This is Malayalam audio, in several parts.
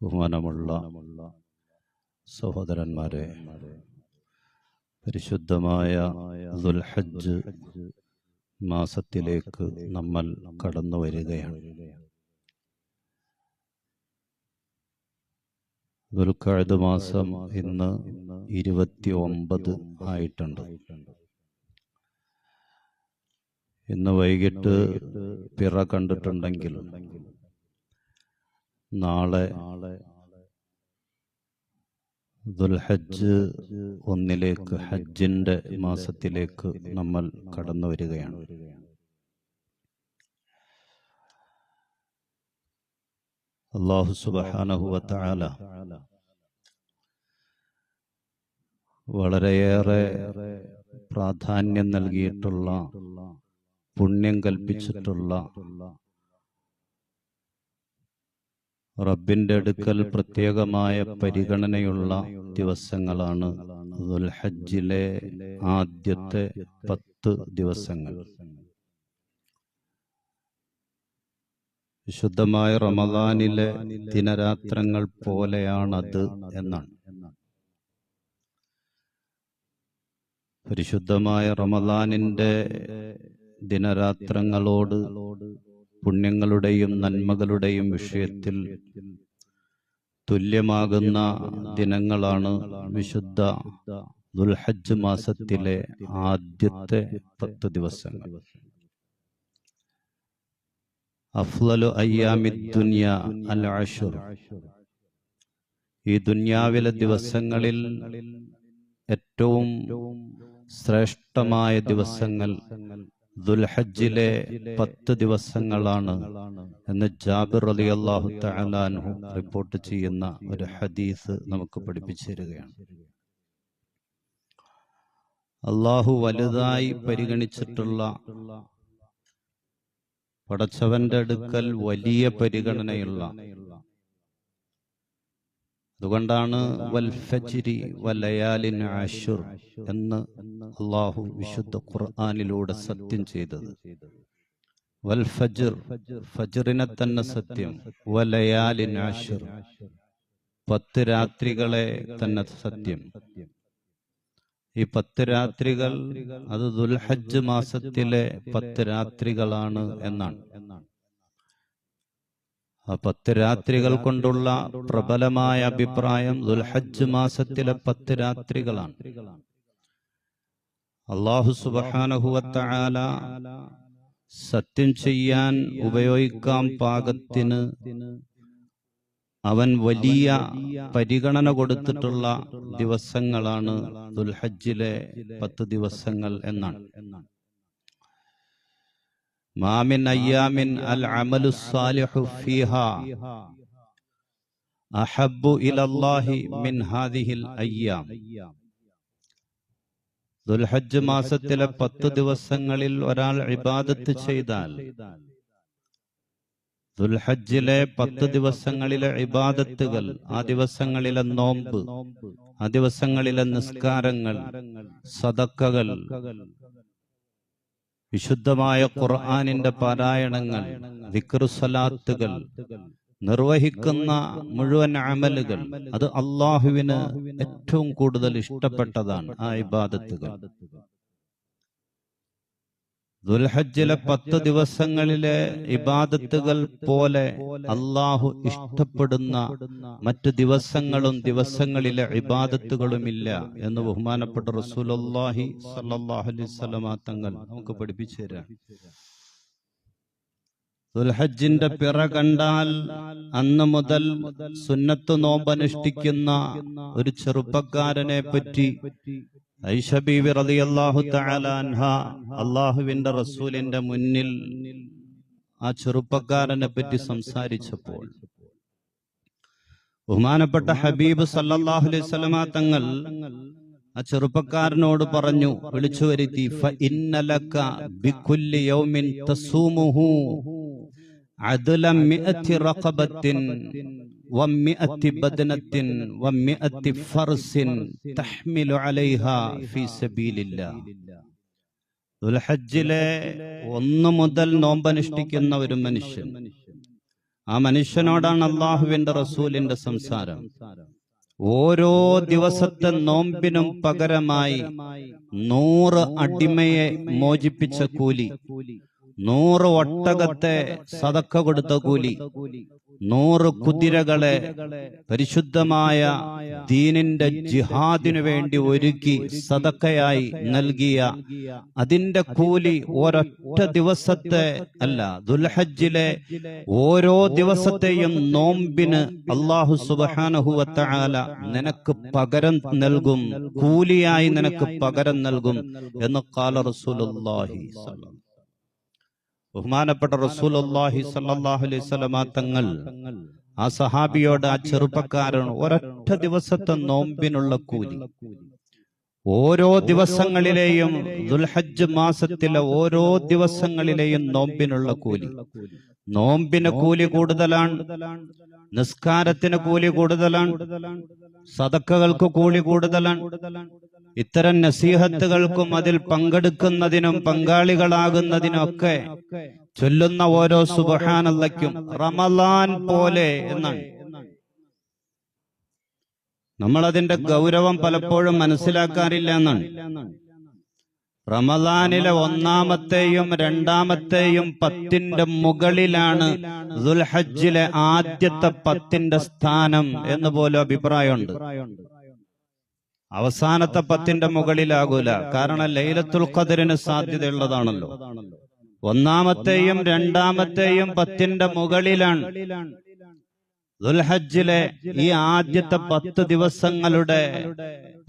ബഹുമാനമുള്ള സഹോദരന്മാരെ പരിശുദ്ധമായ ദുൽഹജ്ജ് മാസത്തിലേക്ക് നമ്മൾ കടന്നു വരികയാണ്. ദുൽഖഅദ് മാസം ഇന്ന് ഇരുപത്തി ഒമ്പത് ആയിട്ടുണ്ട്. ഇന്ന് വൈകിട്ട് പിറ കണ്ടിട്ടുണ്ടെങ്കിൽ നാളെ ദുൽഹജ് ഒന്നിലേക്ക് ഹജ്ജിന്റെ മാസത്തിലേക്ക് നമ്മൾ കടന്നു വരികയാണ് അള്ളാഹു സുബാനഹുവല വളരെയേറെ പ്രാധാന്യം നൽകിയിട്ടുള്ള പുണ്യം കൽപ്പിച്ചിട്ടുള്ള റബ്ബിന്റെ അടുക്കൽ പ്രത്യേകമായ പരിഗണനയുള്ള ദിവസങ്ങളാണ് ദുൽഹജ്ജിലെ ആദ്യത്തെ പത്ത് ദിവസങ്ങൾ. വിശുദ്ധമായ റമദാനിലെ ദിനരാത്രങ്ങൾ പോലെയാണത് എന്നാണ്. പരിശുദ്ധമായ റമദാനിന്റെ ദിനരാത്രങ്ങളോട് പുണ്യങ്ങളുടെയും നന്മകളുടെയും വിഷയത്തിൽ തുല്യമാകുന്ന ദിനങ്ങളാണ് വിശുദ്ധ ദുൽഹജ്ജ് മാസത്തിലെ ആദ്യത്തെ പത്ത് ദിവസങ്ങൾ. അഫ്ലലു അയ്യാമി ദുനിയ അൽ അഷുർ. ഈ ദുന്യാവിലെ ദിവസങ്ങളിൽ ഏറ്റവും ശ്രേഷ്ഠമായ ദിവസങ്ങൾ ദുൽഹജ്ജിലെ പത്ത് ദിവസങ്ങളാണ് എന്ന് ജാബിർ അലി അള്ളാഹു തലാൻഹു റിപ്പോർട്ട് ചെയ്യുന്ന ഒരു ഹദീസ് നമുക്ക് പഠിപ്പിച്ചു തരികയാണ് അള്ളാഹു വലുതായി പരിഗണിച്ചിട്ടുള്ള പടച്ചവന്റെ അടുക്കൽ വലിയ പരിഗണനയുള്ള അതുകൊണ്ടാണ് വൽഫജിരി വലയാലിൻ ആഷുർ എന്ന് അള്ളാഹു വിശുദ്ധ ഖുർആാനിലൂടെ സത്യം ചെയ്തത്. വൽഫജിർ ഫജിറിനെ തന്നെ സത്യം വലയാലിൻ ആഷുർ പത്ത് രാത്രികളെ തന്നെ സത്യം. ഈ പത്ത് രാത്രികൾ അത് ദുൽഹജ്ജ് മാസത്തിലെ പത്ത് രാത്രികളാണ് എന്നാണ്. ആ പത്ത് രാത്രികൾ കൊണ്ടുള്ള പ്രബലമായ അഭിപ്രായം ദുൽഹജ്ജ് മാസത്തിലെ പത്ത് രാത്രികളാണ്. അള്ളാഹു സുബാനഹുവത്താല സത്യം ചെയ്യാൻ ഉപയോഗിക്കാൻ പാകത്തിന്. അവൻ വലിയ പരിഗണന കൊടുത്തിട്ടുള്ള ദിവസങ്ങളാണ് ദുൽഹജ്ജിലെ പത്ത് ദിവസങ്ങൾ എന്നാണ്. മാമിൻ അയ്യാമിൻ അൽ അമലു സാലിഹു ഫീഹ. അഹബ്ബു ഇലല്ലാഹി മിൻ ഹാദിഹിൽ അയ്യാം. ദുൽഹജ്ജ് മാസത്തിലെ പത്ത് ദിവസങ്ങളിൽ ഒരാൾ ഇബാദത്ത് ചെയ്താൽ ദുൽഹജ്ജിലെ പത്ത് ദിവസങ്ങളിലെ ഇബാദത്തുകൾ ആ ദിവസങ്ങളിലെ നോമ്പ് ആ ദിവസങ്ങളിലെ നിസ്കാരങ്ങൾ സദക്കകൾ വിശുദ്ധമായ ഖുർആാനിന്റെ പാരായണങ്ങൾ വിക്രുസലാത്തുകൾ നിർവഹിക്കുന്ന മുഴുവൻ അമലുകൾ അത് അള്ളാഹുവിന് ഏറ്റവും കൂടുതൽ ഇഷ്ടപ്പെട്ടതാണ് ആ ഇബാദത്തുകൾ. ദുൽഹജ്ജിലെ പത്ത് ദിവസങ്ങളിലെ ഇബാദത്തുകൾ പോലെ അള്ളാഹു ഇഷ്ടപ്പെടുന്ന മറ്റു ദിവസങ്ങളും ദിവസങ്ങളിലെ ഇബാദത്തുകളുമില്ല എന്ന് ബഹുമാനപ്പെട്ട വസല്ലമ തങ്ങൾ നമുക്ക് പഠിപ്പിച്ചു തരാം. ദുൽഹജ്ജിന്റെ പിറ കണ്ടാൽ അന്ന് മുതൽ സുന്നത്ത് നോമ്പനുഷ്ഠിക്കുന്ന ഒരു ചെറുപ്പക്കാരനെ പറ്റി റളിയല്ലാഹു തആല അള്ളാഹുവിന്റെ റസൂലിന്റെ മുന്നിൽ ആ ചെറുപ്പക്കാരനെ പറ്റി സംസാരിച്ചപ്പോൾ. ബഹുമാനപ്പെട്ട ഹബീബ് സല്ലല്ലാഹു അലൈഹി വസല്ലമ തങ്ങൾ ആ ചെറുപ്പക്കാരനോട് പറഞ്ഞു വിളിച്ചു വരുത്തി ഫ ബികുല്ലി യൗമിൻ തസൂമുഹു അദലം മിഅതി റഖബത്തിൻ ومئة بدنة ومئة فرس تحمل عليها في سبيل الله ദുൽഹജ്ജിലെ ഒന്ന് മുതൽ നോമ്പനുഷ്ഠിക്കുന്ന ഒരു മനുഷ്യൻ ആ മനുഷ്യനോടാണ് അള്ളാഹുവിന്റെ റസൂലിന്റെ സംസാരം ഓരോ ദിവസത്തെ നോമ്പിനും പകരമായി നൂറ് അടിമയെ മോചിപ്പിച്ച കൂലി നൂറ് ഒട്ടകത്തെ സതക്ക കൊടുത്ത കൂലി നൂറ് കുതിരകളെ പരിശുദ്ധമായ ദീനിന്റെ ജിഹാദിനു വേണ്ടി ഒരുക്കി സതക്കയായി നൽകിയ അതിന്റെ കൂലി ഒരൊറ്റ ദിവസത്തെ അല്ല ദുൽഹജ്ജിലെ ഓരോ ദിവസത്തെയും നോമ്പിന് അള്ളാഹു സുബാനഹുവത്താല നിനക്ക് പകരം നൽകും കൂലിയായി നിനക്ക് പകരം നൽകും എന്ന് കാല സ്വല്ലല്ലാഹു ബഹുമാനപ്പെട്ട റസൂലുള്ളാഹി സ്വല്ലല്ലാഹു അലൈഹി തങ്ങൾ ആ സഹാബിയോട് ആ ചെറുപ്പക്കാരൻ ഒരൊറ്റ ദിവസത്തെ നോമ്പിനുള്ള കൂലി. ഓരോ ദിവസങ്ങളിലെയും ദുൽഹജ്ജ് മാസത്തിലെ ഓരോ ദിവസങ്ങളിലെയും നോമ്പിനുള്ള കൂലി. നോമ്പിന് കൂലി കൂടുതലാണ് നിസ്കാരത്തിന് കൂലി കൂടുതലാണ് സതക്കകൾക്ക് കൂലി കൂടുതലാണ് ഇത്തരം നസീഹത്തുകൾക്കും അതിൽ പങ്കെടുക്കുന്നതിനും പങ്കാളികളാകുന്നതിനും ഒക്കെ ചൊല്ലുന്ന ഓരോ സുബഹാനല്ലയ്ക്കും റമലാൻ പോലെ എന്നാണ്. നമ്മൾ അതിന്റെ ഗൗരവം പലപ്പോഴും മനസ്സിലാക്കാറില്ല എന്നാണ്. റമദാനിലെ ഒന്നാമത്തെയും രണ്ടാമത്തെയും പത്തിന്റെ മുകളിലാണ് ദുൽഹജ്ജിലെ ആദ്യത്തെ പത്തിന്റെ സ്ഥാനം എന്ന് പോലും അഭിപ്രായമുണ്ട്. അവസാനത്തെ പത്തിന്റെ മുകളിലാകൂല. കാരണം ലൈലത്തുൽ ഖദറിന് സാധ്യതയുള്ളതാണല്ലോ. ഒന്നാമത്തെയും രണ്ടാമത്തെയും പത്തിന്റെ മുകളിലാണ്. ദുൽഹജ്ജിലെ ഈ ആദ്യത്തെ പത്ത് ദിവസങ്ങളുടെ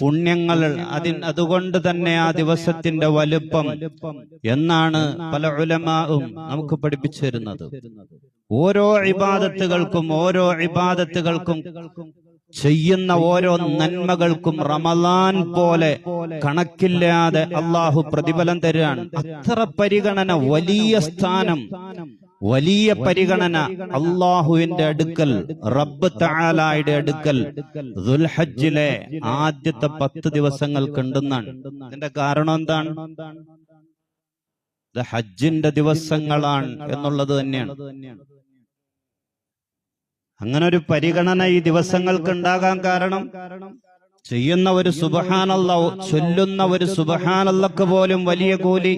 പുണ്യങ്ങൾ അതിൻ അതുകൊണ്ട് തന്നെ ആ ദിവസത്തിന്റെ വലുപ്പം എന്നാണ് പല ഉലമാവും നമുക്ക് പഠിപ്പിച്ചു തരുന്നത്. ഓരോ ഇബാദത്തുകൾക്കും ഓരോ ഇബാദത്തുകൾക്കും ചെയ്യുന്ന ഓരോ നന്മകൾക്കും റമലാൻ പോലെ കണക്കില്ലാതെ അള്ളാഹു പ്രതിഫലം തരുകയാണ്. അത്ര പരിഗണന വലിയ സ്ഥാനം വലിയ പരിഗണന അള്ളാഹുവിന്റെ അടുക്കൽ റബ്ബ് തആലായുടെ അടുക്കൽ ദുൽഹജ്ജിലെ ആദ്യത്തെ പത്ത് ദിവസങ്ങൾ കണ്ടെന്നാണ്. ഇതിന്റെ കാരണം എന്താണ്? ഹജ്ജിന്റെ ദിവസങ്ങളാണ് എന്നുള്ളത് തന്നെയാണ്. അങ്ങനെ ഒരു പരിഗണന ഈ ദിവസങ്ങൾക്ക് ഉണ്ടാകാൻ കാരണം ചെയ്യുന്ന ഒരു സുബഹാനല്ല ചൊല്ലുന്ന ഒരു സുബഹാനല്ലക്ക് പോലും വലിയ കൂലി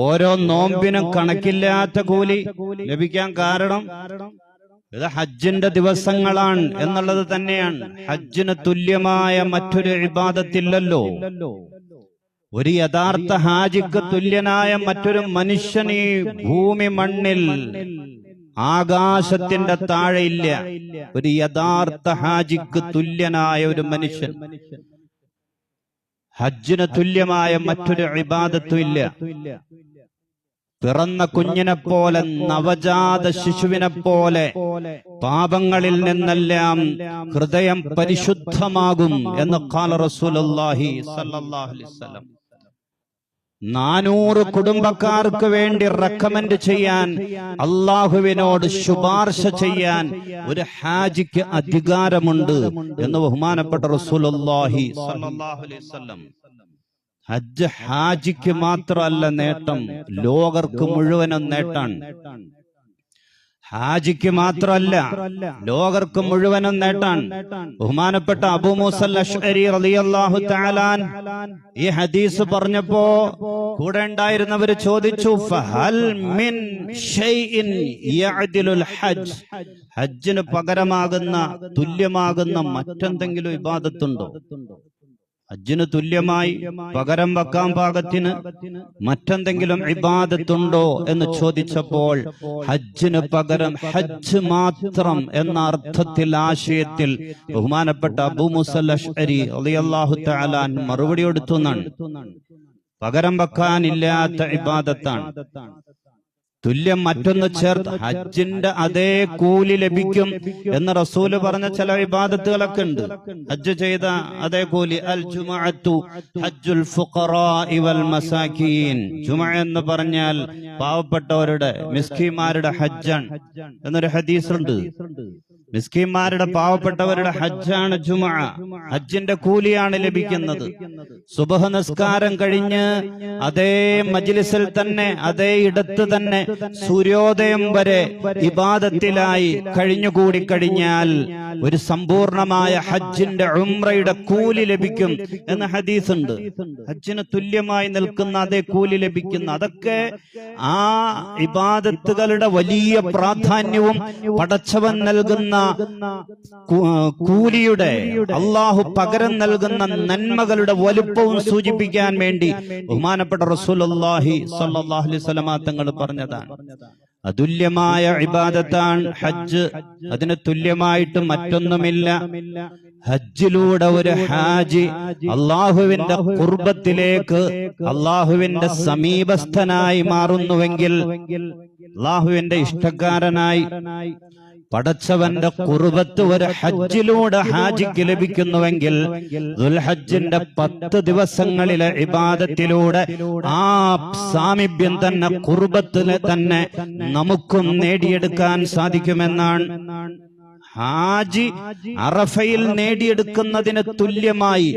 ഓരോ നോമ്പിനും കണക്കില്ലാത്ത കൂലി ലഭിക്കാൻ കാരണം ഇത് ഹജ്ജിന്റെ ദിവസങ്ങളാണ് എന്നുള്ളത് തന്നെയാണ്. ഹജ്ജിന് തുല്യമായ മറ്റൊരു വിവാദത്തില്ലല്ലോ ഒരു യഥാർത്ഥ ഹാജിക്ക് തുല്യനായ മറ്റൊരു മനുഷ്യൻ ഈ ഭൂമി മണ്ണിൽ ആകാശത്തിന്റെ താഴെ ഇല്ല ഒരു യഥാർത്ഥ ഹാജിക്ക് തുല്യനായ ഒരു മനുഷ്യൻ. ഹജ്ജിന് തുല്യമായ മറ്റൊരു ഇബാദത്തും ഇല്ല പിറന്ന കുഞ്ഞിനെ പോലെ നവജാത ശിശുവിനെ പോലെ പാപങ്ങളിൽ നിന്നെല്ലാം ഹൃദയം പരിശുദ്ധമാകും എന്ന് കാല റസൂലുള്ളാഹി സല്ലല്ലാഹു അലൈഹി വസല്ലം നാനൂറ് കുടുംബക്കാർക്ക് വേണ്ടി റെക്കമെൻഡ് ചെയ്യാൻ അള്ളാഹുവിനോട് ശുപാർശ ചെയ്യാൻ ഒരു ഹാജിക്ക് അധികാരമുണ്ട് എന്ന് ബഹുമാനപ്പെട്ട വസല്ലം ഹജ്ജ് ഹാജിക്ക് മാത്രമല്ല നേട്ടം. ലോകർക്ക് മുഴുവനും നേട്ടാണ് ഹാജിക്ക് മാത്രമല്ല ലോകർക്ക് മുഴുവനും നേട്ടാൻ ബഹുമാനപ്പെട്ട അബൂ മൂസൽ അഷ്അരി റളിയല്ലാഹു തആലാൻ ഈ ഹദീസ് പറഞ്ഞപ്പോ കൂടെ ഉണ്ടായിരുന്നവര് ചോദിച്ചു മിൻ ഷൈഇൻ ഹജ്ജ് ഹജ്ജിന് പകരമാകുന്ന തുല്യമാകുന്ന മറ്റെന്തെങ്കിലും ഇബാദത്തുണ്ടോ? ഹജ്ജിന് തുല്യമായി പകരം വെക്കാൻ പാകത്തിന് മറ്റെന്തെങ്കിലും ഇബാദത്തുണ്ടോ എന്ന് ചോദിച്ചപ്പോൾ ഹജ്ജിന് പകരം ഹജ്ജ് മാത്രം എന്ന അർത്ഥത്തിൽ ആശയത്തിൽ ബഹുമാനപ്പെട്ട അബൂ മുസൽ അഷ്അരി റളിയല്ലാഹു തആല മറുപടി കൊടുത്തു പകരം വെക്കാനില്ലാത്ത ഇബാദത്താണ്. തുല്യം മറ്റൊന്ന് ചേർത്ത് ഹജ്ജിന്റെ അതേ കൂലി ലഭിക്കും എന്ന് റസൂൽ പറഞ്ഞ ചില വിവാദത്തുകളൊക്കെ ഉണ്ട്. ഹജ്ജ് ചെയ്ത അതേ കൂലി അൽ ജുമഅത്തു ഹജ്ജുൽ വൽ മസാകീൻ. ജുമഅ എന്ന് പറഞ്ഞാൽ പാവപ്പെട്ടവരുടെ മിസ്കിമാരുടെ ഹജ്ജാണ് എന്നൊരു ഹദീസ് ഉണ്ട് മിസ്കിന്മാരുടെ പാവപ്പെട്ടവരുടെ ഹജ്ജാണ് ജുമ. ഹജ്ജിന്റെ കൂലിയാണ് ലഭിക്കുന്നത്. സുബഹ നിസ്കാരം കഴിഞ്ഞ് അതേ മജ്ലിസിൽ തന്നെ അതേ ഇടത്ത് തന്നെ സൂര്യോദയം വരെ ഇബാദത്തിലായി കഴിഞ്ഞുകൂടി കഴിഞ്ഞാൽ ഒരു സമ്പൂർണമായ ഹജ്ജിന്റെ ഉംറയുടെ കൂലി ലഭിക്കും എന്ന ഹദീസ് ഉണ്ട് ഹജ്ജിന് തുല്യമായി നിൽക്കുന്ന അതേ കൂലി ലഭിക്കുന്ന അതൊക്കെ ആ ഇബാദത്തുകളുടെ വലിയ പ്രാധാന്യവും പടച്ചവൻ നൽകുന്ന കൂലിയുടെ അള്ളാഹു പകരം നൽകുന്ന നന്മകളുടെ വലുപ്പവും സൂചിപ്പിക്കാൻ വേണ്ടി ബഹുമാനപ്പെട്ട അലൈഹി വസല്ലമ തങ്ങൾ പറഞ്ഞതാണ്. അതുല്യമായ ഇബാദത്താണ് ഹജ്ജ്. അതിന് തുല്യമായിട്ട് മറ്റൊന്നുമില്ല. ഹജ്ജിലൂടെ ഒരു ഹാജി അള്ളാഹുവിന്റെ കുർബത്തിലേക്ക് അള്ളാഹുവിന്റെ സമീപസ്ഥനായി മാറുന്നുവെങ്കിൽ അള്ളാഹുവിന്റെ ഇഷ്ടക്കാരനായി പടച്ചവന്റെ കുറുബത്ത് ഒരു ഹജ്ജിലൂടെ ഹാജിക്ക് ലഭിക്കുന്നുവെങ്കിൽ ദുൽഹജ്ജിന്റെ പത്ത് ദിവസങ്ങളിലെ ഇബാദത്തിലൂടെ ആ സാമീപ്യം തന്നെ കുറുബത്തിലെ തന്നെ നമുക്കും നേടിയെടുക്കാൻ സാധിക്കുമെന്നാണ് ഹാജി അറഫയിൽ നേടിയെടുക്കുന്നതിന് തുല്യമായി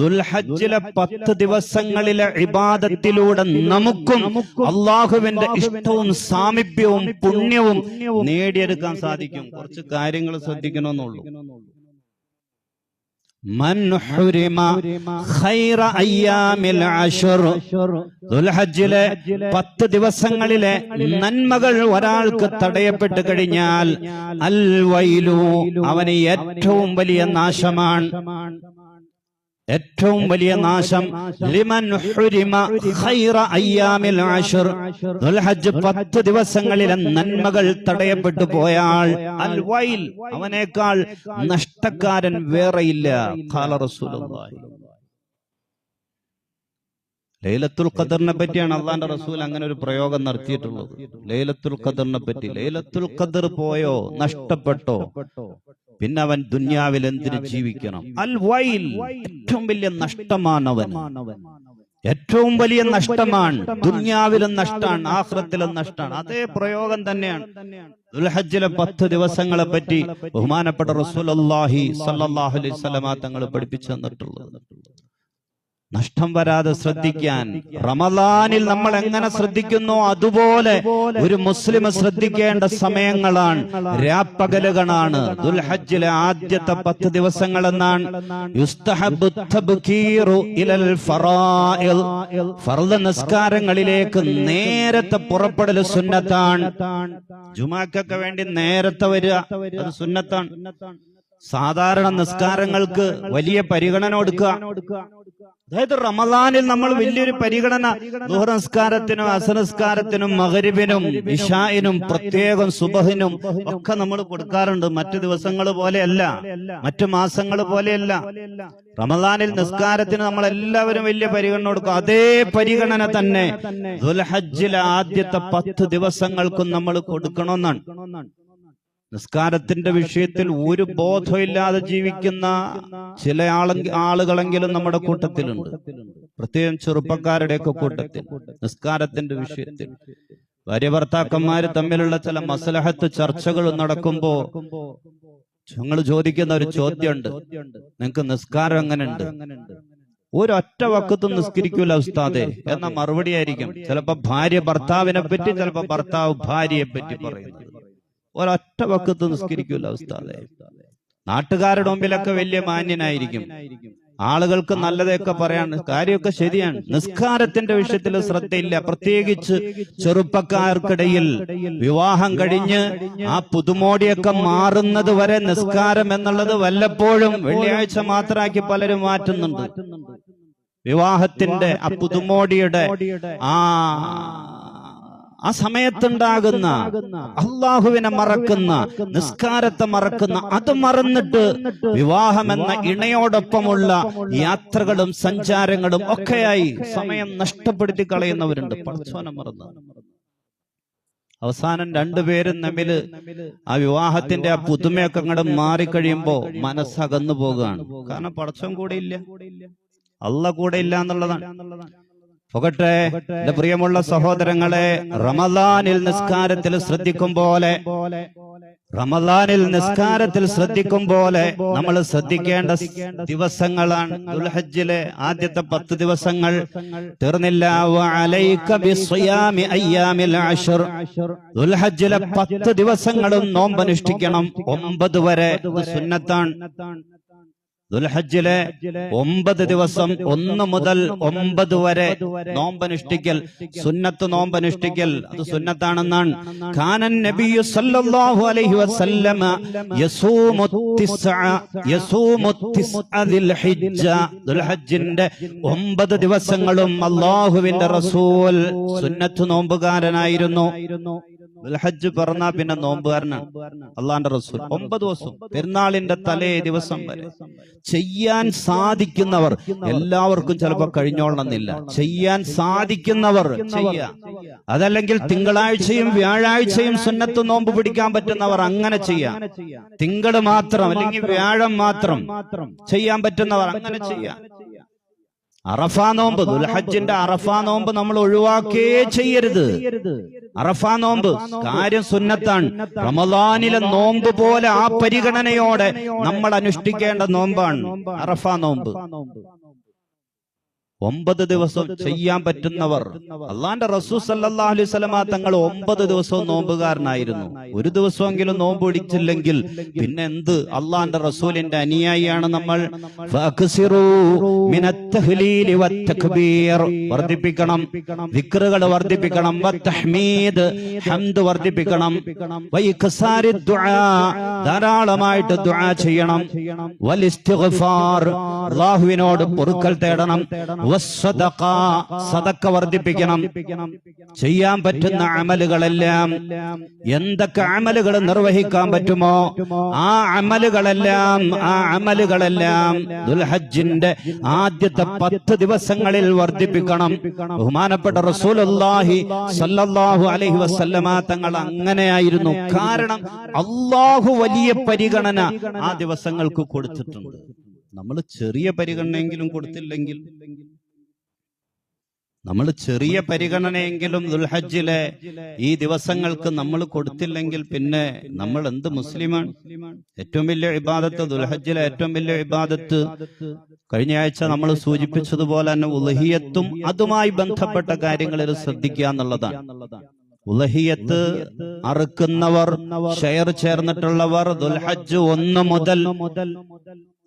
ദുൽഹജ്ജിലെ പത്ത് ദിവസങ്ങളിലെ ഇബാദത്തിലൂടെ നമുക്കും അള്ളാഹുവിന്റെ ഇഷ്ടവും സാമീപ്യവും പുണ്യവും നേടിയെടുക്കാൻ സാധിക്കും. കുറച്ച് കാര്യങ്ങൾ ശ്രദ്ധിക്കണമെന്നുള്ളൂ. മൻ ഹുരിമ ഖൈറ അയ്യാമിൽ അശ്ർ. ദുൽഹജ്ജിലെ പത്ത് ദിവസങ്ങളിലെ നന്മകൾ ഒരാൾക്ക് തടയപ്പെട്ട് കഴിഞ്ഞാൽ അൽ വൈലു അവന് ഏറ്റവും വലിയ നാശമാണ്. ഏറ്റവും വലിയ നാശം ലിമൻ ഹുരിമ ഖൈറ അയ്യാമിൽ അശ്ർ. ദുൽഹജ്ജ് പത്ത് ദിവസങ്ങളിലെ നന്മകൾ തടയപ്പെട്ടു പോയാൽ അൽ വൈൽ അവനേക്കാൾ നഷ്ടക്കാരൻ വേറെയില്ല ഖാല റസൂലുള്ളാഹി. ലൈലത്തുൽ ഖദറിനെ പറ്റിയാണ് അള്ളാന്റെ റസൂൽ അങ്ങനെ ഒരു പ്രയോഗം നടത്തിയിട്ടുള്ളത്. ലൈലത്തുൽ ഖദറിനെ പറ്റി ലൈലത്തുൽ ഖദർ പോയോ? നഷ്ടപ്പെട്ടോ? പിന്നെ അവൻ ദുന്യാവിൽ എന്തിനു ജീവിക്കണം? അൽ വൈൽ. ഏറ്റവും വലിയ നഷ്ടമാണ് അവൻ ഏറ്റവും വലിയ നഷ്ടമാണ്. ദുന്യാവിലും നഷ്ടമാണ്. ആഹ്റത്തിലും നഷ്ടമാണ്. അതേ പ്രയോഗം തന്നെയാണ്. ദുൽഹജ്ജിലെ പത്ത് ദിവസങ്ങളെ പറ്റി ബഹുമാനപ്പെട്ട റസൂലുള്ളാഹി സ്വല്ലല്ലാഹു അലൈഹി വസല്ലമ തങ്ങൾ പഠിപ്പിച്ചു തന്നിട്ടുള്ളത്. നഷ്ടം വരാതെ ശ്രദ്ധിക്കാൻ റമദാനിൽ നമ്മൾ എങ്ങനെ ശ്രദ്ധിക്കുന്നു? അതുപോലെ ഒരു മുസ്ലിം ശ്രദ്ധിക്കേണ്ട സമയങ്ങളാണ്. രാപ്പകലുകളാണ്. ദുൽഹജ്ജിലെ ആദ്യത്തെ പത്ത് ദിവസങ്ങൾ എന്നാണ് നിസ്കാരങ്ങളിലേക്ക് നേരത്തെ പുറപ്പെടൽ സുന്നത്താണ്. ജുമാക്കൊക്കെ വേണ്ടി നേരത്തെ വരിക. അത് സുന്നത്താണ്. സാധാരണ നിസ്കാരങ്ങൾക്ക് വലിയ പരിഗണന കൊടുക്കുക. അതായത് റമദാനിൽ നമ്മൾ വലിയൊരു പരിഗണന ദുഹർ നിസ്കാരത്തിനും അസനസ്കാരത്തിനും മകരിബിനും ഇഷായിനും പ്രത്യേകം സുബഹിനും ഒക്കെ നമ്മൾ കൊടുക്കാറുണ്ട്. മറ്റു ദിവസങ്ങൾ പോലെയല്ല. മറ്റു മാസങ്ങൾ പോലെയല്ല. റമദാനിൽ നിസ്കാരത്തിന് നമ്മൾ എല്ലാവരും വലിയ പരിഗണന കൊടുക്കും. അതേ പരിഗണന തന്നെ. ദുൽഹജ്ജിലെ ആദ്യത്തെ പത്ത് ദിവസങ്ങൾക്കും നമ്മൾ കൊടുക്കണമെന്നാണ്. നിസ്കാരത്തിന്റെ വിഷയത്തിൽ ഒരു ബോധമില്ലാതെ ജീവിക്കുന്ന ചില ആളെ ആളുകളെങ്കിലും നമ്മുടെ കൂട്ടത്തിലുണ്ട്. പ്രത്യേകം ചെറുപ്പക്കാരുടെയൊക്കെ കൂട്ടത്തിൽ. നിസ്കാരത്തിന്റെ വിഷയത്തിൽ. ഭാര്യ ഭർത്താക്കന്മാർ തമ്മിലുള്ള ചില മസലഹത്ത് ചർച്ചകൾ നടക്കുമ്പോ ഞങ്ങൾ ചോദിക്കുന്ന ഒരു ചോദ്യമുണ്ട്. നിങ്ങക്ക് നിസ്കാരം എങ്ങനെയുണ്ട്? ഒരൊറ്റ വക്കത്തും നിസ്കരിക്കൂല ഉസ്താദെ. എന്ന മറുപടി ആയിരിക്കും. ചിലപ്പോ ഭാര്യ ഭർത്താവിനെ പറ്റി ചിലപ്പോ ഭർത്താവ് ഭാര്യയെ പറ്റി പറയുന്നത്. ഒരൊറ്റ വക്കത്ത് നിസ്കരിക്കൂല ഉസ്താദെ. നാട്ടുകാരുടെ മുമ്പിലൊക്കെ വലിയ മാന്യനായിരിക്കും. ആളുകൾക്ക് നല്ലതൊക്കെ പറയാൻ കാര്യമൊക്കെ ശരിയാണ്. നിസ്കാരത്തിന്റെ വിഷയത്തിൽ ശ്രദ്ധയില്ല. പ്രത്യേകിച്ച് ചെറുപ്പക്കാർക്കിടയിൽ വിവാഹം കഴിഞ്ഞ് ആ പുതുമോടിയൊക്കെ മാറുന്നത് വരെ നിസ്കാരം എന്നുള്ളത് വല്ലപ്പോഴും വെള്ളിയാഴ്ച മാത്രമാക്കി പലരും മാറ്റുന്നുണ്ട്. വിവാഹത്തിന്റെ ആ പുതുമോടിയുടെ ആ ആ സമയത്തുണ്ടാകുന്ന അള്ളാഹുവിനെ മറക്കുന്ന നിസ്കാരത്തെ മറക്കുന്ന അത് മറന്നിട്ട് വിവാഹം എന്ന ഇണയോടൊപ്പമുള്ള യാത്രകളും സഞ്ചാരങ്ങളും ഒക്കെയായി സമയം നഷ്ടപ്പെടുത്തി കളയുന്നവരുണ്ട്. പഠിച്ചോനെ മറന്ന്. അവസാനം രണ്ടുപേരും തമ്മിൽ ആ വിവാഹത്തിന്റെ ആ പുതുമയൊക്കെ അങ്ങോട്ട് മാറിക്കഴിയുമ്പോ മനസ്സകന്നു പോകുകയാണ് കാരണം പടച്ചോൻ കൂടെ ഇല്ല. അള്ള കൂടെ ഇല്ല എന്നുള്ളതാണ്. പോകട്ടെ. എന്റെ പ്രിയമുള്ള സഹോദരങ്ങളെ റമദാനിൽ നിസ്കാരത്തിൽ ശ്രദ്ധിക്കും പോലെ റമദാനിൽ നിസ്കാരത്തിൽ ശ്രദ്ധിക്കും പോലെ നമ്മൾ ശ്രദ്ധിക്കേണ്ട ദിവസങ്ങളാണ്. ദുൽഹജ്ജിലെ ആദ്യത്തെ പത്ത് ദിവസങ്ങൾ തീർന്നില്ല. ദുൽഹജ്ജിലെ പത്ത് ദിവസങ്ങളും നോമ്പനുഷ്ഠിക്കണം. ഒമ്പത് വരെ സുന്നത്താണ്. ദുൽഹജ്ജിലെ ഒമ്പത് ദിവസം ഒന്ന് മുതൽ ഒമ്പത് വരെ നോമ്പനുഷ്ഠിക്കൽ. സുന്നത്ത് നോമ്പനുഷ്ഠിക്കൽ. അത് സുന്നത്താണെന്നാണ്. കാനൻ നബിയു സല്ലല്ലാഹു അലൈഹി വസല്ലമ യസൂമു തിസ്അ യസൂമു തിസ്അ ദുൽഹജ്ജ. ദുൽഹജ്ജിന്റെ ഒമ്പത് ദിവസങ്ങളും അല്ലാഹുവിന്റെ റസൂൽ സുന്നത്ത് നോമ്പുകാരനായിരുന്നു. ദുൽഹജ്ജ് പറഞ്ഞാ പിന്നെ നോമ്പ് നോമ്പുകാരനാണ് അള്ളാന്റെ റസൂൽ ഒമ്പത് ദിവസം. പെരുന്നാളിന്റെ തലേ ദിവസം വരെ. ചെയ്യാൻ സാധിക്കുന്നവർ എല്ലാവർക്കും ചിലപ്പോൾ കഴിഞ്ഞോളണമെന്നില്ല ചെയ്യാൻ സാധിക്കുന്നവർ ചെയ്യാം. അതല്ലെങ്കിൽ തിങ്കളാഴ്ചയും വ്യാഴാഴ്ചയും സുന്നത്ത് നോമ്പ് പിടിക്കാൻ പറ്റുന്നവർ അങ്ങനെ ചെയ്യാം. തിങ്കൾ മാത്രം അല്ലെങ്കിൽ വ്യാഴം മാത്രം ചെയ്യാൻ പറ്റുന്നവർ അങ്ങനെ ചെയ്യാം. അറഫാ നോമ്പ് ദുൽഹജ്ജിന്റെ അറഫാ നോമ്പ് നമ്മൾ ഒഴിവാക്കേ ചെയ്യരുത്. അറഫാ നോമ്പ് കാര്യം സുന്നത്താണ്. റമദാനിലെ നോമ്പ് പോലെ ആ പരിഗണനയോടെ നമ്മൾ അനുഷ്ഠിക്കേണ്ട നോമ്പാണ് അറഫാ നോമ്പ്. ഒമ്പത് ദിവസം ചെയ്യാൻ പറ്റുന്നവർ. അള്ളാന്റെ റസൂ സല്ലല്ലാഹു അലൈഹി വസല്ലമ തങ്ങൾ ഒമ്പത് ദിവസവും നോമ്പുകാരനായിരുന്നു. ഒരു ദിവസമെങ്കിലും നോമ്പ് പിടിച്ചില്ലെങ്കിൽ പിന്നെ എന്ത്? അള്ളാന്റെ റസൂലിന്റെ അനുയായിയാണ് നമ്മൾ. വർദ്ധിപ്പിക്കണം. വിക്രുകൾ വർദ്ധിപ്പിക്കണം. വർദ്ധിപ്പിക്കണം. ധാരാളമായിട്ട് ചെയ്യണം. അല്ലാഹുവിനോട് പൊറുക്കൽ തേടണം. സദക്ക വർദ്ധിപ്പിക്കണം. ചെയ്യാൻ പറ്റുന്ന അമലുകളെല്ലാം എന്തൊക്കെ അമലുകൾ നിർവഹിക്കാൻ പറ്റുമോ? ആ അമലുകളെല്ലാം ആ അമലുകളെല്ലാം ദുൽഹജ്ജിന്റെ ആദ്യത്തെ പത്ത് ദിവസങ്ങളിൽ വർദ്ധിപ്പിക്കണം. ബഹുമാനപ്പെട്ട റസൂലുള്ളാഹി സല്ലാഹു അലഹി വസല്ലമ തങ്ങൾ അങ്ങനെയായിരുന്നു. കാരണം അള്ളാഹു വലിയ പരിഗണന ആ ദിവസങ്ങൾക്ക് കൊടുത്തിട്ടുണ്ട്. നമ്മൾ ചെറിയ പരിഗണനയെങ്കിലും കൊടുത്തില്ലെങ്കിൽ നമ്മൾ ചെറിയ പരിഗണനയെങ്കിലും ദുൽഹജ്ജിലെ ഈ ദിവസങ്ങൾക്ക് നമ്മൾ കൊടുത്തില്ലെങ്കിൽ പിന്നെ നമ്മൾ എന്ത് മുസ്ലിമാണ്? ഏറ്റവും വലിയ ഇബാദത്ത് ദുൽഹജ്ജിലെ ഏറ്റവും വലിയ ഇബാദത്ത്. കഴിഞ്ഞ ആഴ്ച നമ്മൾ സൂചിപ്പിച്ചതുപോലെ തന്നെ ഉലഹിയത്തും അതുമായി ബന്ധപ്പെട്ട കാര്യങ്ങളിൽ ശ്രദ്ധിക്കുക എന്നുള്ളതാണ്. ഉലഹിയത്ത് അറുക്കുന്നവർ ഷെയർ ചേർന്നിട്ടുള്ളവർ ദുൽഹജ്ജ് ഒന്ന് മുതൽ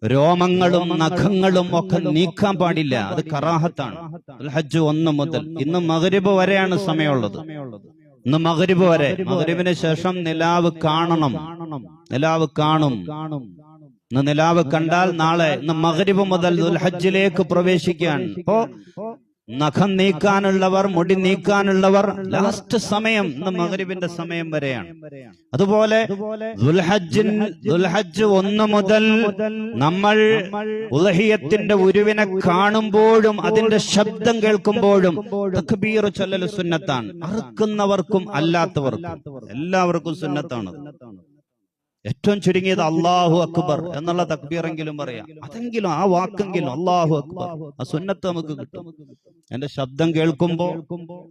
രോമങ്ങളും നഖങ്ങളും ഒക്കെ നീക്കാൻ പാടില്ല. അത് കറാഹത്താണ്. ഹജ്ജ് ഒന്ന് മുതൽ. ഇന്ന് മകരിബ് വരെയാണ് സമയമുള്ളത്. ഇന്ന് മകരിബ് വരെ. മകരിബിന് ശേഷം നിലാവ് കാണണം. നിലാവ് കാണും. ഇന്ന് നിലാവ് കണ്ടാൽ നാളെ ഇന്ന് മകരിബ് മുതൽ ദുൽഹജ്ജിലേക്ക് പ്രവേശിക്കാൻ. ഇപ്പോ നഖം നീക്കാനുള്ളവർ മുടി നീക്കാനുള്ളവർ ലാസ്റ്റ് സമയം ഇന്ന് മകരിബിന്റെ സമയം വരെയാണ്. അതുപോലെ ഒന്ന് മുതൽ നമ്മൾ ഉലഹിയത്തിന്റെ ഉരുവിനെ കാണുമ്പോഴും അതിന്റെ ശബ്ദം കേൾക്കുമ്പോഴും തക്ബീർ ചൊല്ലൽ സുന്നത്താണ്. അറുക്കുന്നവർക്കും അല്ലാത്തവർക്കും. എല്ലാവർക്കും സുന്നത്താണ്. ഏറ്റവും ചുരുങ്ങിയത് അള്ളാഹു അക്ബർ എന്നുള്ള തക്ബീറെങ്കിലും പറയാം. അതെങ്കിലും ആ വാക്കെങ്കിലും അള്ളാഹു അക്ബർ. ആ സുന്നത്ത് നമുക്ക് കിട്ടും. എന്റെ ശബ്ദം കേൾക്കുമ്പോ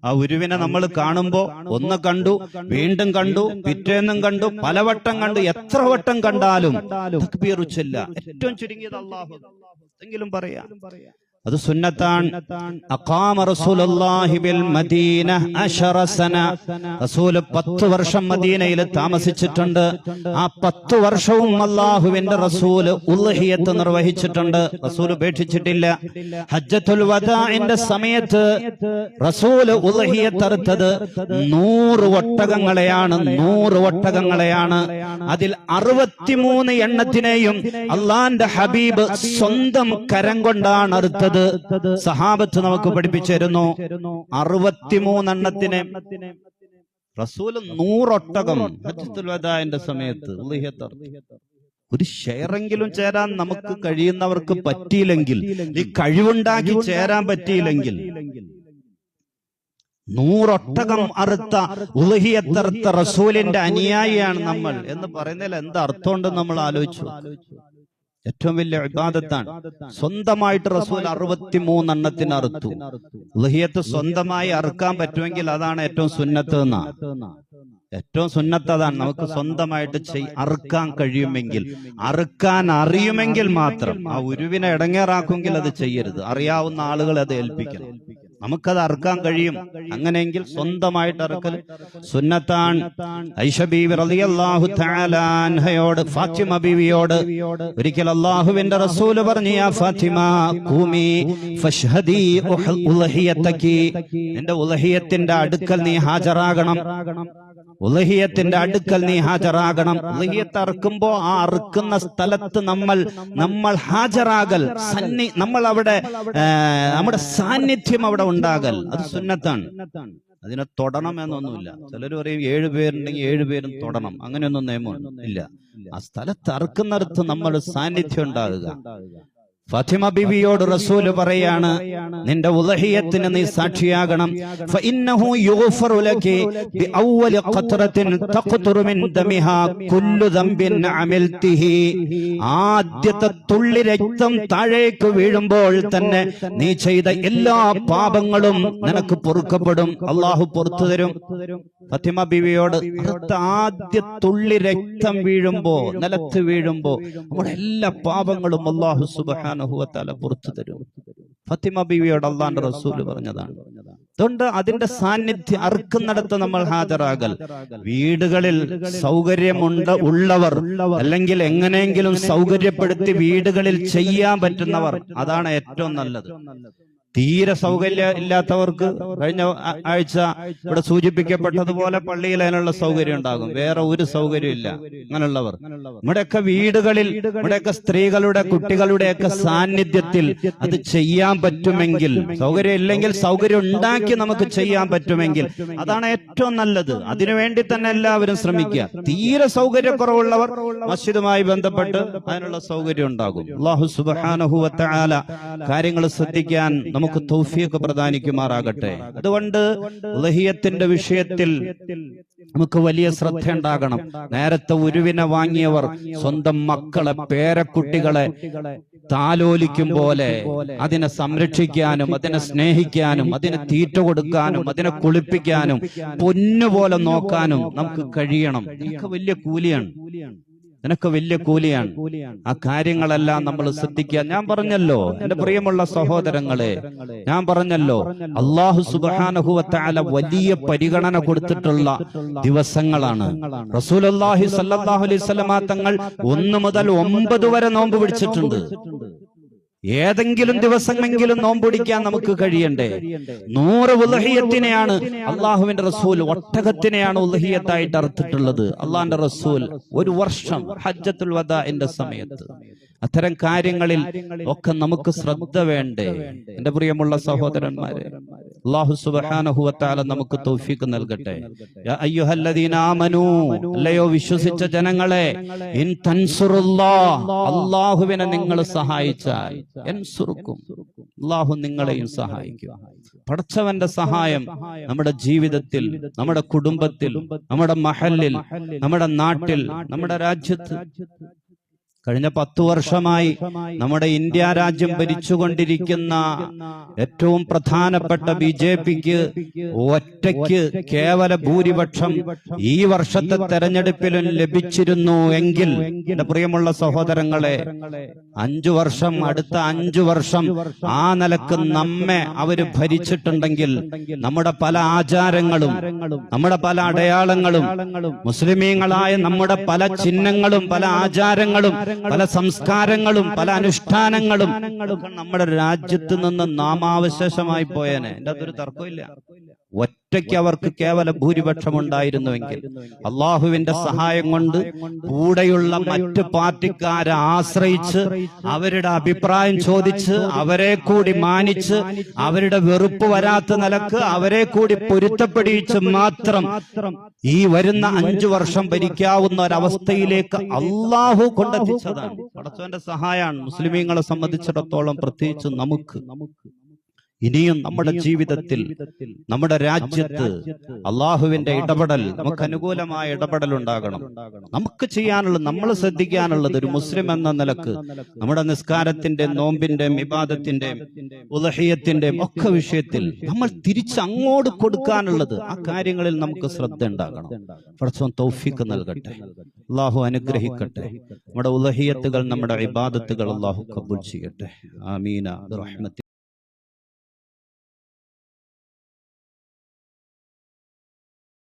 ആ ഉരുവിനെ നമ്മൾ കാണുമ്പോ ഒന്ന് കണ്ടു വീണ്ടും കണ്ടു പിറ്റേന്നും കണ്ടു പലവട്ടം കണ്ടു എത്ര വട്ടം കണ്ടാലും തക്ബീർ ഉച്ചല്ല ഏറ്റവും ചുരുങ്ങിയത് അള്ളാഹു എങ്കിലും പറയാം. അത് സുന്നത്താണ് അഖാമ റസൂലുള്ളാഹി ബിൽ മദീന അശറ സന. റസൂൽ പത്ത് വർഷം മദീനയിൽ താമസിച്ചിട്ടുണ്ട്. ആ പത്ത് വർഷവും അല്ലാഹുവിന്റെ റസൂൽ ഉൽഹിയത്ത് നിർവഹിച്ചിട്ടുണ്ട്. റസൂൽ ഉപേക്ഷിച്ചിട്ടില്ല. ഹജ്ജത്തുൽ വദാഇന്റെ സമയത്ത് റസൂൽ ഉൽഹിയത്ത് അറുത്തത് 100 ഒട്ടകങ്ങളെയാണ് 100 ഒട്ടകങ്ങളെയാണ്. അതിൽ അറുപത്തിമൂന്ന് എണ്ണത്തിനെയും അള്ളാന്റെ ഹബീബ് സ്വന്തം കരം കൊണ്ടാണ് അറുത്തത് സഹാബത്ത് നമുക്ക് പഠിപ്പിച്ചിരുന്നു. അറുപത്തിമൂന്നെണ്ണത്തിന്. റസൂൽ നൂറൊട്ടകം സമയത്ത് ഒരു ഷെയറെങ്കിലും ചേരാൻ നമുക്ക് കഴിയുന്നവർക്ക് പറ്റിയില്ലെങ്കിൽ ഈ കഴിവുണ്ടാക്കി ചേരാൻ പറ്റിയില്ലെങ്കിൽ നൂറൊട്ടകം അറുത്ത ഉലഹിയത്തറുത്ത റസൂലിന്റെ അനുയായിയാണ് നമ്മൾ എന്ന് പറയുന്നതിൽ എന്താ അർത്ഥമുണ്ടെന്ന് നമ്മൾ ആലോചിച്ചു ഏറ്റവും വലിയ വിവാദത്താണ് സ്വന്തമായിട്ട് റസൂൽ അറുപത്തി മൂന്നെണ്ണത്തിന് അറുത്തു. ലഹിയത്ത് സ്വന്തമായി അറുക്കാൻ പറ്റുമെങ്കിൽ അതാണ് ഏറ്റവും സുന്നത്ത് എന്നാണ് ഏറ്റവും സുന്നത്ത് അതാണ്. നമുക്ക് സ്വന്തമായിട്ട് ചെയ് അറുക്കാൻ കഴിയുമെങ്കിൽ. അറുക്കാൻ അറിയുമെങ്കിൽ മാത്രം. ആ ഉരുവിനെ ഇടങ്ങേറാക്കുമെങ്കിൽ അത് ചെയ്യരുത്. അറിയാവുന്ന ആളുകളെ അത് ഏൽപ്പിക്കണം. നമുക്കത് അറുക്കാൻ കഴിയും. അങ്ങനെയെങ്കിൽ സ്വന്തമായിട്ട് അറുക്കൽ. സുന്നത്താൻ ഐഷ ബീവി റളിയല്ലാഹു തആല അൻഹയോട് ഫാത്തിമ ബീവിയോട് ഒരിക്കൽ അള്ളാഹുവിന്റെ റസൂൽ പറഞ്ഞു യാ ഫാത്തിമ കൂമി ഫഷ്ഹദി ഉളഹിയത്തക്കി നിന്റെ ഉലഹിയത്തിന്റെ അടുക്കൽ നീ ഹാജരാകണം. ഉലഹിയത്തിന്റെ അടുക്കൽ നീ ഹാജരാകണം. ഉലഹിയത്ത് അറുക്കുമ്പോ ആ അറുക്കുന്ന സ്ഥലത്ത് നമ്മൾ നമ്മൾ ഹാജരാകൽ. സന്നി നമ്മൾ അവിടെ നമ്മുടെ സാന്നിധ്യം അവിടെ ഉണ്ടാകൽ. അത് സുന്നത്താണ്. അതിനെ തൊടണം എന്നൊന്നുമില്ല. ചിലർ പറയും ഏഴു പേരുണ്ടെങ്കിൽ ഏഴു പേരും തൊടണം. അങ്ങനെയൊന്നും നിയമം ഇല്ല. ആ സ്ഥലത്ത് അറുക്കുന്നിടത്ത് നമ്മൾ സാന്നിധ്യം ഉണ്ടാകുക. ഫാത്തിമ ബിബിയോട് റസൂൽ പറയാണ് നിന്റെ ഉലഹിയത്തിന് നീ സാക്ഷിയാകണം. ആദ്യത്തെ തുള്ളി രക്തം താഴേക്ക് വീഴുമ്പോൾ തന്നെ നീ ചെയ്ത എല്ലാ പാപങ്ങളും നിനക്ക് പൊറുക്കപ്പെടും. അള്ളാഹു പുറത്തു തരും. ഫത്തിമ ബിവിയോട് ആദ്യ തുള്ളി രക്തം വീഴുമ്പോ നിലത്ത് വീഴുമ്പോ നമ്മുടെ എല്ലാ പാപങ്ങളും അള്ളാഹു സുബാനഹുവത്താല പുറത്തു തരും. ഫത്തിമ ബിവിയോട് അള്ളാന്റെ റസൂൽ പറഞ്ഞതാണ്. അതുകൊണ്ട് അതിന്റെ സാന്നിധ്യം അറുക്കുന്നിടത്ത് നമ്മൾ ഹാജരാകൽ. വീടുകളിൽ സൗകര്യമുണ്ട് ഉള്ളവർ അല്ലെങ്കിൽ എങ്ങനെയെങ്കിലും സൗകര്യപ്പെടുത്തി വീടുകളിൽ ചെയ്യാൻ പറ്റുന്നവർ അതാണ് ഏറ്റവും നല്ലത്. തീരെ സൗകര്യം ഇല്ലാത്തവർക്ക് കഴിഞ്ഞ ആഴ്ച ഇവിടെ സൂചിപ്പിക്കപ്പെട്ടതുപോലെ പള്ളിയിൽ അതിനുള്ള സൗകര്യം ഉണ്ടാകും. വേറെ ഒരു സൗകര്യം ഇല്ല. അങ്ങനെയുള്ളവർ. നമ്മുടെയൊക്കെ വീടുകളിൽ ഇവിടെയൊക്കെ സ്ത്രീകളുടെ കുട്ടികളുടെയൊക്കെ സാന്നിധ്യത്തിൽ അത് ചെയ്യാൻ പറ്റുമെങ്കിൽ സൗകര്യം ഇല്ലെങ്കിൽ സൗകര്യം ഉണ്ടാക്കി നമുക്ക് ചെയ്യാൻ പറ്റുമെങ്കിൽ അതാണ് ഏറ്റവും നല്ലത്. അതിനുവേണ്ടി തന്നെ എല്ലാവരും ശ്രമിക്കുക. തീരെ സൗകര്യക്കുറവുള്ളവർ മസ്ജിദുമായി ബന്ധപ്പെട്ട് അതിനുള്ള സൗകര്യം ഉണ്ടാകും. അള്ളാഹു സുബാനഹുവല കാര്യങ്ങൾ ശ്രദ്ധിക്കാൻ നമുക്ക് തൗഫീഖ് പ്രദാനിക്കുമാറാകട്ടെ. അതുകൊണ്ട് ഉലഹിയത്തിന്റെ വിഷയത്തിൽ നമുക്ക് വലിയ ശ്രദ്ധ ഉണ്ടാകണം. നേരത്തെ ഉരുവിനെ വാങ്ങിയവർ സ്വന്തം മക്കളെ പേരക്കുട്ടികളെ താലോലിക്കും പോലെ അതിനെ സംരക്ഷിക്കാനും അതിനെ സ്നേഹിക്കാനും അതിനെ തീറ്റ കൊടുക്കാനും അതിനെ കുളിപ്പിക്കാനും പൊന്നുപോലെ നോക്കാനും നമുക്ക് കഴിയണം. ഇതൊക്കെ വലിയ കൂലിയാണ്. നിനക്ക് വലിയ കൂലിയാണ്. ആ കാര്യങ്ങളെല്ലാം നമ്മൾ ശ്രദ്ധിക്കുക. ഞാൻ പറഞ്ഞല്ലോ എന്റെ പ്രിയമുള്ള സഹോദരങ്ങളെ ഞാൻ പറഞ്ഞല്ലോ അള്ളാഹു സുബാനഹുവത്താല വലിയ പരിഗണന കൊടുത്തിട്ടുള്ള ദിവസങ്ങളാണ്. റസൂൽ അള്ളാഹി സല്ലാഹു സ്വലമാ തങ്ങൾ ഒന്ന് മുതൽ ഒമ്പത് വരെ നോമ്പ് പിടിച്ചിട്ടുണ്ട്. ഏതെങ്കിലും ദിവസമെങ്കിലും നോമ്പുടിക്കാൻ നമുക്ക് കഴിയണ്ടേ? നൂറ് ഉലഹിയത്തിനെയാണ് അള്ളാഹുവിന്റെ റസൂൽ ഒട്ടകത്തിനെയാണ് ഉലഹിയത്തായിട്ട് അർത്ഥിട്ടുള്ളത് അള്ളാഹിന്റെ റസൂൽ ഒരു വർഷം ഹജ്ജത്തുൽ വദാഇന്റെ സമയത്ത്. അത്തരം കാര്യങ്ങളിൽ ഒക്കെ നമുക്ക് ശ്രദ്ധ വേണ്ടേ? എന്റെ പ്രിയമുള്ള സഹോദരന്മാരെ അള്ളാഹു സുബാനഹുവത്താല നമുക്ക് തൗഫീക്ക് നൽകട്ടെ. അല്ലയോ വിശ്വസിച്ച ജനങ്ങളെ ഇൻ അള്ളാഹുവിനെ നിങ്ങൾ സഹായിച്ചാൽ അള്ളാഹു നിങ്ങളെയും സഹായിക്കും. പടച്ചവന്റെ സഹായം നമ്മുടെ ജീവിതത്തിൽ നമ്മുടെ കുടുംബത്തിൽ നമ്മുടെ മഹലിൽ നമ്മുടെ നാട്ടിൽ നമ്മുടെ രാജ്യത്ത് കഴിഞ്ഞ പത്തു വർഷമായി നമ്മുടെ ഇന്ത്യ രാജ്യം ഭരിച്ചുകൊണ്ടിരിക്കുന്ന ഏറ്റവും പ്രധാനപ്പെട്ട ബി ജെ പിക്ക് ഒറ്റയ്ക്ക് കേവല ഭൂരിപക്ഷം ഈ വർഷത്തെ തെരഞ്ഞെടുപ്പിലും ലഭിച്ചിരുന്നു എങ്കിൽ എന്റെ പ്രിയമുള്ള സഹോദരങ്ങളെ അഞ്ചു വർഷം അടുത്ത അഞ്ചു വർഷം ആ നിലയ്ക്ക് നമ്മെ അവർ ഭരിച്ചിട്ടുണ്ടെങ്കിൽ നമ്മുടെ പല ആചാരങ്ങളും നമ്മുടെ പല അടയാളങ്ങളും മുസ്ലിമീങ്ങളായ നമ്മുടെ പല ചിഹ്നങ്ങളും പല ആചാരങ്ങളും പല സംസ്കാരങ്ങളും പല അനുഷ്ഠാനങ്ങളും നമ്മുടെ രാജ്യത്ത് നിന്ന് നാമാവശേഷമായി പോയേനെ. എന്റെ അതൊരു തർക്കമില്ല ഒറ്റയ്ക്ക് അവർക്ക് കേവല ഭൂരിപക്ഷം ഉണ്ടായിരുന്നുവെങ്കിൽ അള്ളാഹുവിന്റെ സഹായം കൊണ്ട് കൂടെയുള്ള മറ്റ് പാർട്ടിക്കാരെ ആശ്രയിച്ച് അവരുടെ അഭിപ്രായം ചോദിച്ച് അവരെ കൂടി മാനിച്ച് അവരുടെ വെറുപ്പ് വരാത്ത നിലയ്ക്ക് അവരെ കൂടി പൊരുത്തപ്പെടിയിച്ച് മാത്രം ഈ വരുന്ന അഞ്ചു വർഷം ഭരിക്കാവുന്ന ഒരവസ്ഥയിലേക്ക് അള്ളാഹു കൊണ്ടെത്തിച്ചതാണ്. പടച്ചവന്റെ സഹായമാണ് മുസ്ലിമീങ്ങളെ സംബന്ധിച്ചിടത്തോളം പ്രത്യേകിച്ച് നമുക്ക്. നമുക്ക്. ഇനിയും നമ്മുടെ ജീവിതത്തിൽ നമ്മുടെ രാജ്യത്ത് അള്ളാഹുവിന്റെ ഇടപെടൽ നമുക്ക് അനുകൂലമായ ഇടപെടൽ ഉണ്ടാകണം. നമുക്ക് ചെയ്യാനുള്ള നമ്മൾ ശ്രദ്ധിക്കാനുള്ളത് ഒരു മുസ്ലിം എന്ന നിലയ്ക്ക് നമ്മുടെ നിസ്കാരത്തിന്റെ നോമ്പിന്റെ വിവാദത്തിന്റെ ഉലഹിയത്തിന്റെ ഒക്കെ വിഷയത്തിൽ നമ്മൾ തിരിച്ച് അങ്ങോട്ട് കൊടുക്കാനുള്ളത് ആ കാര്യങ്ങളിൽ നമുക്ക് ശ്രദ്ധ ഉണ്ടാകണം. പ്രശ്നം തൗഫീക്ക് നൽകട്ടെ. അള്ളാഹു അനുഗ്രഹിക്കട്ടെ. നമ്മുടെ ഉലഹിയത്തുകൾ നമ്മുടെ ഇബാദത്തുകൾ അള്ളാഹു കബൂൽ ചെയ്യട്ടെ. ആമീന റഹ്മത്തി